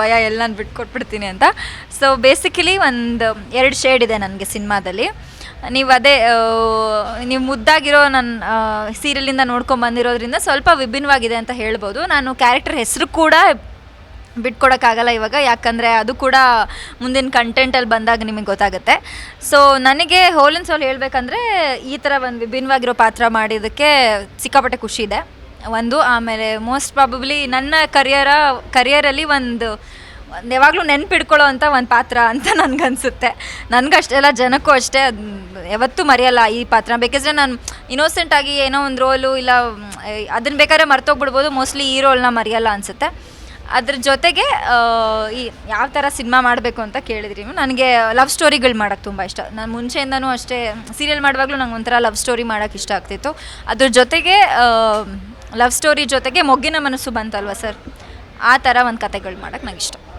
ಭಯ ಎಲ್ಲ ನಾನು ಬಿಟ್ಕೊಟ್ಬಿಡ್ತೀನಿ ಅಂತ. ಸೊ ಬೇಸಿಕಲಿ ಒಂದು, ಎರಡು ಶೇಡ್ ಇದೆ ನನಗೆ ಸಿನಿಮಾದಲ್ಲಿ. ನೀವು ಅದೇ ನೀವು ಮುದ್ದಾಗಿರೋ ನನ್ನ ಸೀರಿಯಲಿಂದ ನೋಡ್ಕೊಂಡು ಬಂದಿರೋದ್ರಿಂದ ಸ್ವಲ್ಪ ವಿಭಿನ್ನವಾಗಿದೆ ಅಂತ ಹೇಳ್ಬೋದು. ನಾನು ಕ್ಯಾರೆಕ್ಟರ್ ಹೆಸರು ಕೂಡ ಬಿಟ್ಕೊಡೋಕ್ಕಾಗಲ್ಲ ಇವಾಗ, ಯಾಕಂದರೆ ಅದು ಕೂಡ ಮುಂದಿನ ಕಂಟೆಂಟಲ್ಲಿ ಬಂದಾಗ ನಿಮಗೆ ಗೊತ್ತಾಗುತ್ತೆ. ಸೊ ನನಗೆ ಹೋಲಿನ ಸೋಲ್ ಹೇಳಬೇಕಂದ್ರೆ ಈ ಥರ ಒಂದು ವಿಭಿನ್ನವಾಗಿರೋ ಪಾತ್ರ ಮಾಡಿದ್ದಕ್ಕೆ ಸಿಕ್ಕಾಪಟ್ಟೆ ಖುಷಿ ಇದೆ. ಒಂದು, ಆಮೇಲೆ ಮೋಸ್ಟ್ ಪ್ರಾಬಬ್ಲಿ ನನ್ನ ಕರಿಯರ ಕರಿಯರಲ್ಲಿ ಒಂದು ಯಾವಾಗಲೂ ನೆನ್ಪಿಡ್ಕೊಳ್ಳೋ ಅಂತ ಒಂದು ಪಾತ್ರ ಅಂತ ನನಗನ್ಸುತ್ತೆ. ನನಗಷ್ಟೆಲ್ಲ ಜನಕ್ಕೂ ಅಷ್ಟೇ ಯಾವತ್ತೂ ಮರೆಯಲ್ಲ ಈ ಪಾತ್ರ. ಬೇಕಿದ್ರೆ ನಾನು ಇನ್ನೋಸೆಂಟ್ ಆಗಿ ಏನೋ ಒಂದು ರೋಲು ಇಲ್ಲ ಅದನ್ನ ಬೇಕಾದ್ರೆ ಮರ್ತೋಗ್ಬಿಡ್ಬೋದು. ಮೋಸ್ಟ್ಲಿ ಈ ರೋಲ್ನ ಮರೆಯಲ್ಲ ಅನಿಸುತ್ತೆ. ಅದ್ರ ಜೊತೆಗೆ ಈ ಯಾವ ಥರ ಸಿನಿಮಾ ಮಾಡಬೇಕು ಅಂತ ಕೇಳಿದ್ರಿ ನನಗೆ ಲವ್ ಸ್ಟೋರಿಗಳು ಮಾಡೋಕ್ಕೆ ತುಂಬ ಇಷ್ಟ. ನಾನು ಮುಂಚೆಯಿಂದನೂ ಅಷ್ಟೇ ಸೀರಿಯಲ್ ಮಾಡುವಾಗಲೂ ನಂಗೆ ಒಂಥರ ಲವ್ ಸ್ಟೋರಿ ಮಾಡೋಕ್ಕೆ ಇಷ್ಟ ಆಗ್ತಿತ್ತು. ಅದ್ರ ಜೊತೆಗೆ ಲವ್ ಸ್ಟೋರಿ ಜೊತೆಗೆ ಮೊಗ್ಗಿನ ಮನಸ್ಸು ಬಂತಲ್ವ ಸರ್? ಆ ಥರ ಒಂದು ಕತೆಗಳು ಮಾಡೋಕ್ಕೆ ನಂಗೆ ಇಷ್ಟ